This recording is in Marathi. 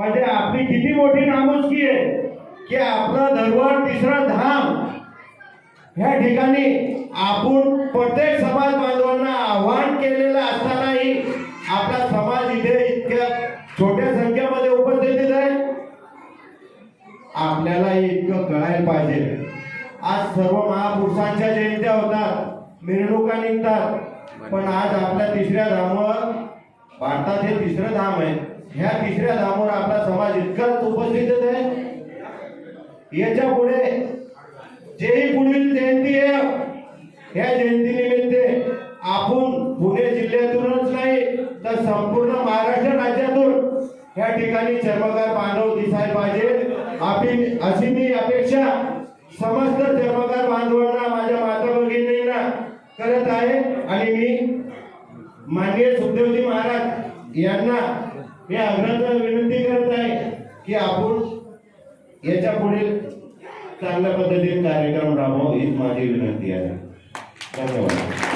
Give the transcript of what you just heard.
म्हणजे आपली किती मोठी नामुष्की आहे की आपलं धर्म तिसरं धाम. ह्या ठिकाणी आपण प्रत्येक समाज बांधवांना आव्हान केलेलं असतानाही आपला समाज इथे इतक्या छोट्या संख्येमध्ये उपस्थित आहे. आपल्याला इतकं कळायला पाहिजे. आज सर्व महापुरुषांच्या जयंत्या होतात मिरवणुका निघतात. पण आज आपल्या तिसऱ्या धामावर भारतात हे तिसरं धाम आहे. ह्या तिसऱ्या धामावर आपला समाज इतकाच उपस्थित आहे. याच्यापुढे जेही पुढील जयंती आहे ह्या जयंतीनिमित्त आपण पुणे जिल्ह्यातूनच नाही तर संपूर्ण महाराष्ट्र राज्यातून ह्या ठिकाणी चर्मकार बांधव दिसायला पाहिजे. आपली अशी मी अपेक्षा समस्त चर्मकार बांधवांना माझ्या माता भगिनींना करत आहे. आणि मी माननीय सुखदेवजी महाराज यांना मी आग्रह विनंती करत आहे की आपण याच्या पुढील चांगल्या पद्धतीने कार्यक्रम राबवू हीच माझी विनंती आहे. धन्यवाद.